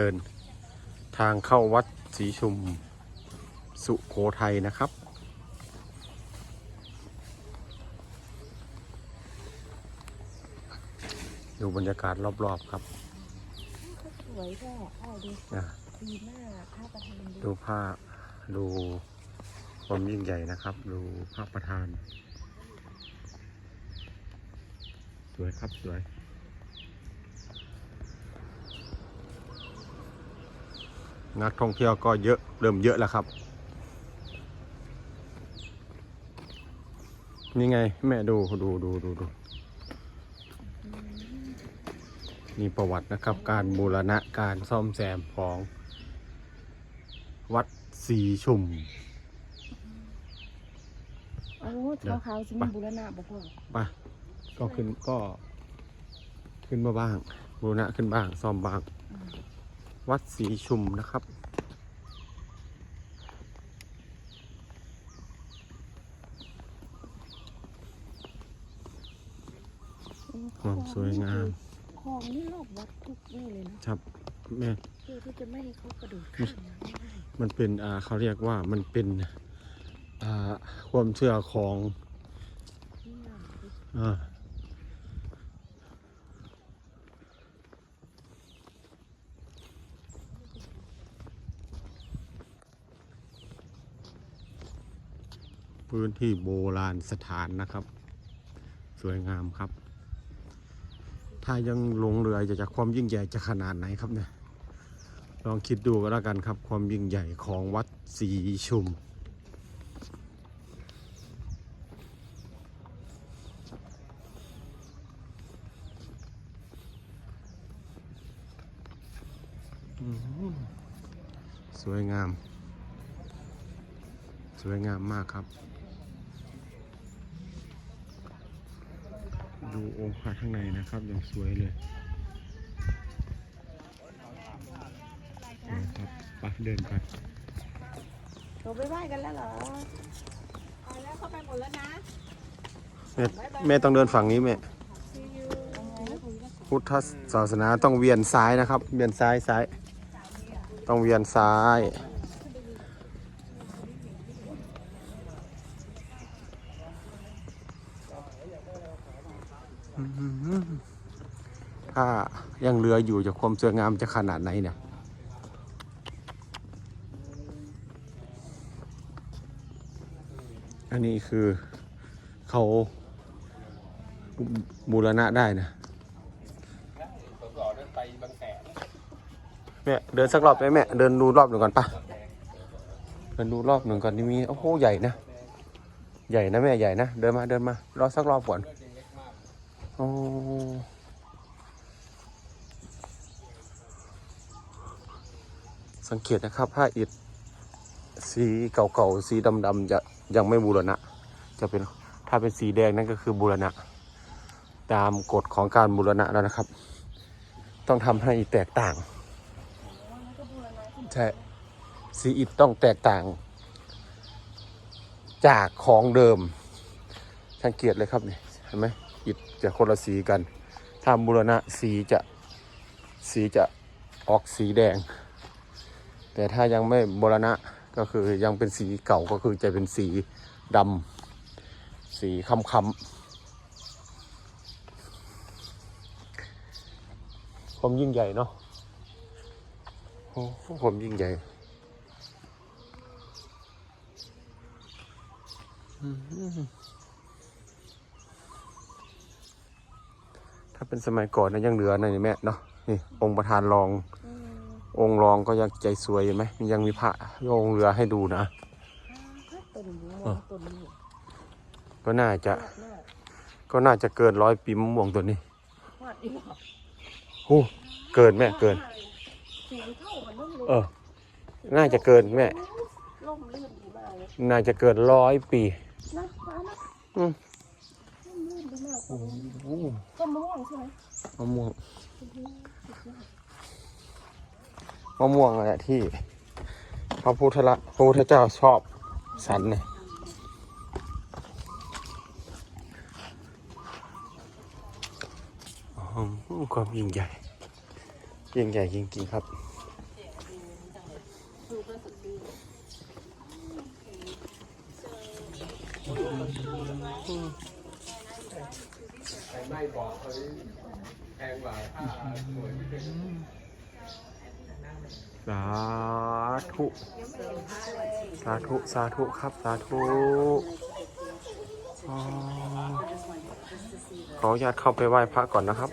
เดินทางเข้าวัดศรีชุมสุโขทัยนะครับ ดูบรรยากาศรอบๆครับสวยแค่เอาดูอะดีมากภาพประทับดูผ้าดูความยิ่งใหญ่นะครับ ดูพระประธาน สวยครับสวย นักท่องเที่ยวก็เยอะเริ่มเยอะแล้วครับ นี่ไงแม่ดูดูดูดูดูมีประวัตินะครับ การบูรณะการซ่อมแซมของ วัดสีชุมโอ้ขาวขาวๆสิมีบุรณะบ่พ่อไปก็ขึ้นก็ ขึ้นมาบ้างบูรณะขึ้นบ้างซ่อมบ้าง วัดสีชุมนะครับ ความสวยงาม ของนี่รอบวัดทุกนี่เลยนะครับแม่เพื่อที่จะไม่ให้เขากระโดดข้ามน้ำได้มันเป็นอ่าเขาเรียกว่ามันเป็นอ่าความเชื่อของนี่น่ะ อ่า พื้นที่โบราณสถานนะครับ สวยงามครับ ถ้ายังลงเรือจะจากความยิ่งใหญ่จะขนาดไหนครับเนี่ยลองคิดดูก็แล้วกันครับ ความยิ่งใหญ่ของวัดศรีชุม สวยงาม สวยงามมากครับ ดูองค์พระข้างในนะครับยังสวยเลยนะครับไปเดินไปเราไปไหว้กันแล้วเหรอเอาแล้วเข้าไปหมดแล้วนะแม่แม่ต้องเดินฝั่งนี้แม่พุทธศาสนาต้องเวียนซ้ายนะครับ เวียนซ้ายซ้าย ต้องเวียนซ้าย ถ้ายังเหลืออยู่จากความสวยงามจะขนาดไหนเนี่ยอันนี้คือเขาบูรณะได้นะแม่เดินสักรอบไหมแม่เดินดูรอบหนึ่งก่อนปะเดินดูรอบหนึ่งก่อนนี่มีโอ้โหใหญ่นะ ใหญ่นะแม่ใหญ่นะ เดินมาเดินมารอสักรอบก่อน โอ้สังเกตนะครับผ้าอิฐสีเก่าๆสีดำๆจะยังไม่บูรณะ จะเป็นถ้าเป็นสีแดงนั่นก็คือบูรณะ ตามกฎของการบูรณะแล้วนะครับ ต้องทำให้แตกต่างใช่สีอิฐต้องแตกต่าง จากของเดิมสังเกตเลยครับนี่เห็นไหม อิฐจะคนละสีกัน ถ้าบูรณะสีจะสีจะออกสีแดง แต่ถ้ายังไม่บูรณะก็คือยังเป็นสีเก่าก็คือจะเป็นสีดำสีค้ำๆความยิ่งใหญ่เนาะโอ้โหผมยิ่งใหญ่ อืมถ้า เป็นสมัยก่อนนะยังเหลือหน่อยนี่แม่เนาะนี่องค์ประธานรองอืมองค์รองก็ยังใจสวยเห็นไหมยังมีพระองค์เรือให้ดูนะพระต้นนี้อะต้นนี้ก็น่าจะวาดหน้าก็น่าจะเกินร้อยปีมะม่วงตัวนี้วาดอีกเหรอโอ้เกินแม่เกินสูงเท่ากันนั่นเลยเออ น่าจะเกินแม่ล่มลื่นดีมากเลยน่าจะเกินร้อยปี โอ้ต้นมะม่วงใช่ไหมมะม่วงมะม่วงอะไรที่พระพุทธละพระพุทธเจ้าชอบสันเนี่ยความยิ่งใหญ่ ยิ่งใหญ่จริงๆครับอืม ไม่บอกเขาแพงกว่าค่าสวยที่เป็นสาธุ สาธุ สาธุครับ สาธุอ๋อขออนุญาตเข้าไปไหว้พระก่อนนะครับ